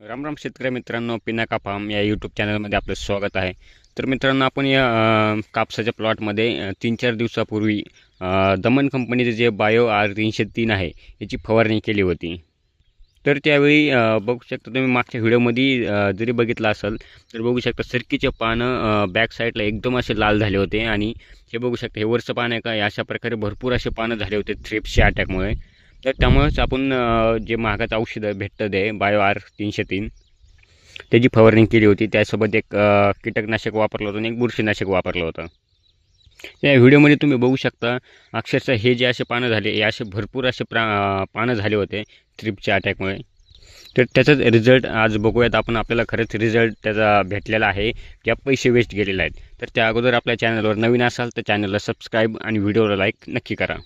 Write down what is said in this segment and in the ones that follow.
राम राम शेतकरी मित्रांनो पिनाका फार्म या यूट्यूब चॅनलमध्ये आपलं स्वागत आहे. तर मित्रांनो आपण या कापसाच्या प्लॉटमध्ये तीन चार दिवसापूर्वी दमन कंपनीचे जे बायो आर तीनशे तीन आहे याची फवारणी केली होती. तर त्यावेळी बघू शकता तुम्ही मागच्या व्हिडिओमध्ये जरी बघितलं असेल तर बघू शकता सरकीचे पानं बॅक साईडला एकदम असे लाल झाले होते आणि हे बघू शकता हे वरचं पान आहे का अशा प्रकारे भरपूर असे पानं झाले होते थ्रिप्सच्या अटॅकमुळे तर त्यामुळेच आपण जे महागाचं औषधं भेटतं ते बायो आर तीनशे तीन. त्याची फवारणी केली होती. त्यासोबत एक कीटकनाशक वापरलं होतं आणि एक बुरशीनाशक वापरलं होतं. या व्हिडिओमध्ये तुम्ही बघू शकता अक्षरशः हे जे असे पानं झाले हे असे भरपूर असे प्रा पानं झाले होते थ्रिपच्या अटॅकमुळे. तर त्याचाच रिझल्ट आज बघूयात आपण. आपल्याला खरंच रिझल्ट त्याचा भेटलेला आहे. त्या पैसे वेस्ट गेलेले आहेत. तर त्या अगोदर आपल्या चॅनलवर नवीन असाल तर चॅनलला सबस्क्राईब आणि व्हिडिओला लाईक नक्की करा.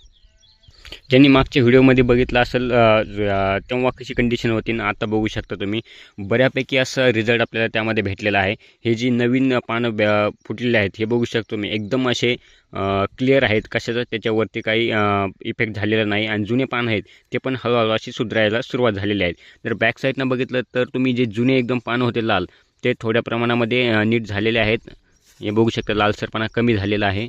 ज्यांनी मागच्या व्हिडिओमध्ये बघितलं असेल तेव्हा कशी कंडिशन होती ना आता बघू शकता तुम्ही. बऱ्यापैकी असं रिझल्ट आपल्याला त्यामध्ये भेटलेला आहे. हे जी नवीन पानं ब- फुटलेले आहेत हे बघू शकतो मी एकदम असे क्लिअर आहेत. कशाचं? त्याच्यावरती काही इफेक्ट झालेला नाही. आणि जुने पानं आहेत ते पण हळूहळू अशी सुधारायला सुरुवात झालेली आहेत. जर बॅक साईडनं बघितलं तर तुम्ही जे जुने एकदम पानं होते लाल ते थोड्या प्रमाणामध्ये नीट झालेले आहेत. हे बघू शकता लालसरपणा कमी झालेला आहे.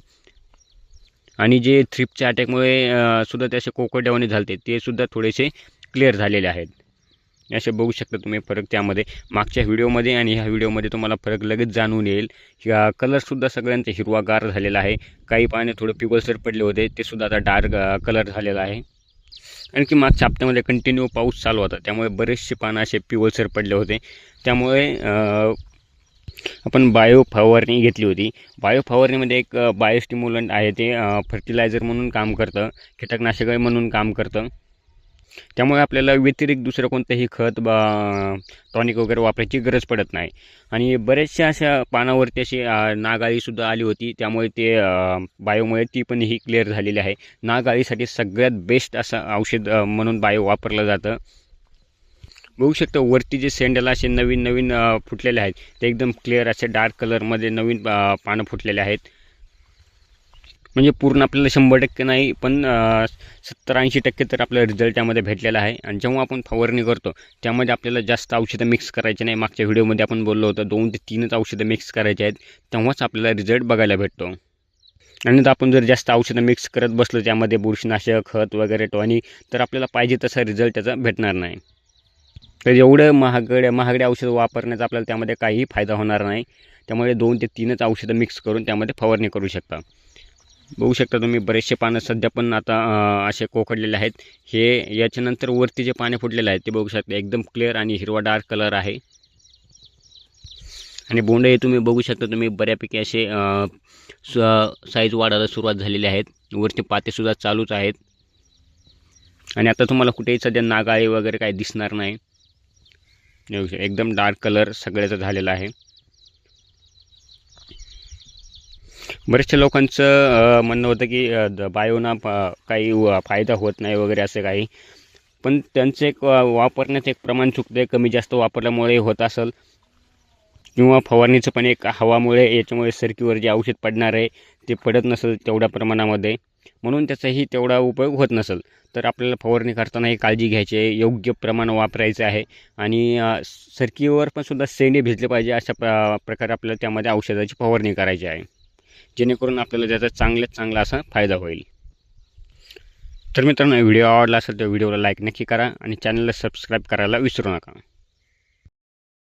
आणि जे थ्रिपच्या अटॅकमुळे सुद्धा ते असे कोकोड्यावाने झालते ते सुद्धा थोडेसे क्लिअर झालेले आहेत. असे बघू शकता तुम्ही फरक त्यामध्ये. मागच्या व्हिडिओमध्ये आणि ह्या व्हिडिओमध्ये तुम्हाला फरक लगेच जाणून येईल. कलरसुद्धा सगळ्यांचा हिरवागार झालेला आहे. काही पाने थोडं पिवळसर पडले होते ते सुद्धा आता डार्क कलर झालेला आहे. आणखी मागच्या हप्त्यामध्ये कंटिन्यू पाऊस चालू होता त्यामुळे बरेचसे पानं असे पिवळसर पडले होते. त्यामुळे आपण बायो फवारणी घेतली होती. बायो फवारणीमध्ये एक बायोस्टिम्युलंट आहे ते फर्टिलायझर म्हणून काम करतं कीटकनाशक म्हणून काम करतं. त्यामुळे आपल्याला व्यतिरिक्त दुसरं कोणतंही खत बा टॉनिक वगैरे वापरायची गरज पडत नाही. आणि बऱ्याचशा अशा पानावरती अशी नागाळीसुद्धा आली होती. त्यामुळे ते बायोमुळे ती पण ही क्लिअर झालेली आहे. नागाळीसाठी सगळ्यात बेस्ट असं औषध म्हणून बायो वापरलं जातं. बघू शकता वरती जे सेंडल असे नवीन नवीन फुटलेले आहेत ते एकदम क्लिअर असे डार्क कलरमध्ये नवीन पानं फुटलेले आहेत. म्हणजे पूर्ण आपल्याला शंभर टक्के नाही पण सत्तर ऐंशी टक्के तर आपल्याला रिझल्ट त्यामध्ये भेटलेला आहे. आणि जेव्हा आपण फवारणी करतो त्यामध्ये आपल्याला जास्त औषधं मिक्स करायचे नाही. मागच्या व्हिडिओमध्ये आपण बोललो होतं दोन ते तीनच औषधं मिक्स करायचे आहेत तेव्हाच आपल्याला रिझल्ट बघायला भेटतो. आणि तर आपण जर जास्त औषधं मिक्स करत बसलो त्यामध्ये बुरशीनाशक खत वगैरे टॉनिक तर आपल्याला पाहिजे तसा रिझल्ट त्याचा भेटणार नाही. तर एवढं महागड्या महागड्या औषधं वापरण्याचा आपल्याला त्यामध्ये काहीही फायदा होणार नाही. त्यामुळे दोन ते तीनच औषधं मिक्स करून त्यामध्ये फवारणी करू शकता. बघू शकता तुम्ही बरेचसे पानं सध्या पण आता असे कोकडलेले आहेत. हे याच्यानंतर वरती जे पाने फुटलेले आहेत ते बघू शकता एकदम क्लिअर आणि हिरवा डार्क कलर आहे. आणि बोंड हे तुम्ही बघू शकता तुम्ही बऱ्यापैकी असे साईज वाढायला सुरुवात झालेली आहेत. वरती पातेसुद्धा चालूच आहेत. आणि आता तुम्हाला कुठेही सध्या नागाळी वगैरे काही दिसणार नाही. एकदम डार्क कलर सगळ्याचा झालेला आहे. बरेचशा लोकांचं म्हणणं होतं की द- बायोना काही व- फायदा होत नाही वगैरे असं काही. पण त्यांचं एक वापरण्यात वापरण्याचं एक प्रमाण चुकतं आहे कमी जास्त वापरल्यामुळे होत असेल. किंवा फवारणीचं पण एक हवामुळे याच्यामुळे सरकीवर जे औषध पडणार आहे ते पडत नसेल तेवढ्या प्रमाणामध्ये. म्हणून त्याचाही तेवढा उपयोग होत नसेल. तर आपल्याला फवारणी करताना ही काळजी घ्यायची आहे योग्य प्रमाण वापरायचं आहे आणि सरकीवर पण सुद्धा सेंडे भिजले पाहिजे अशा प्र प्रकारे आपल्याला त्यामध्ये औषधाची फवारणी करायची आहे. जेणेकरून आपल्याला त्याचा चांगल्यात चांगला असा फायदा होईल. तर मित्रांनो व्हिडिओ आवडला असेल तर व्हिडिओला लाईक नक्की करा आणि चॅनलला सबस्क्राईब करायला विसरू नका.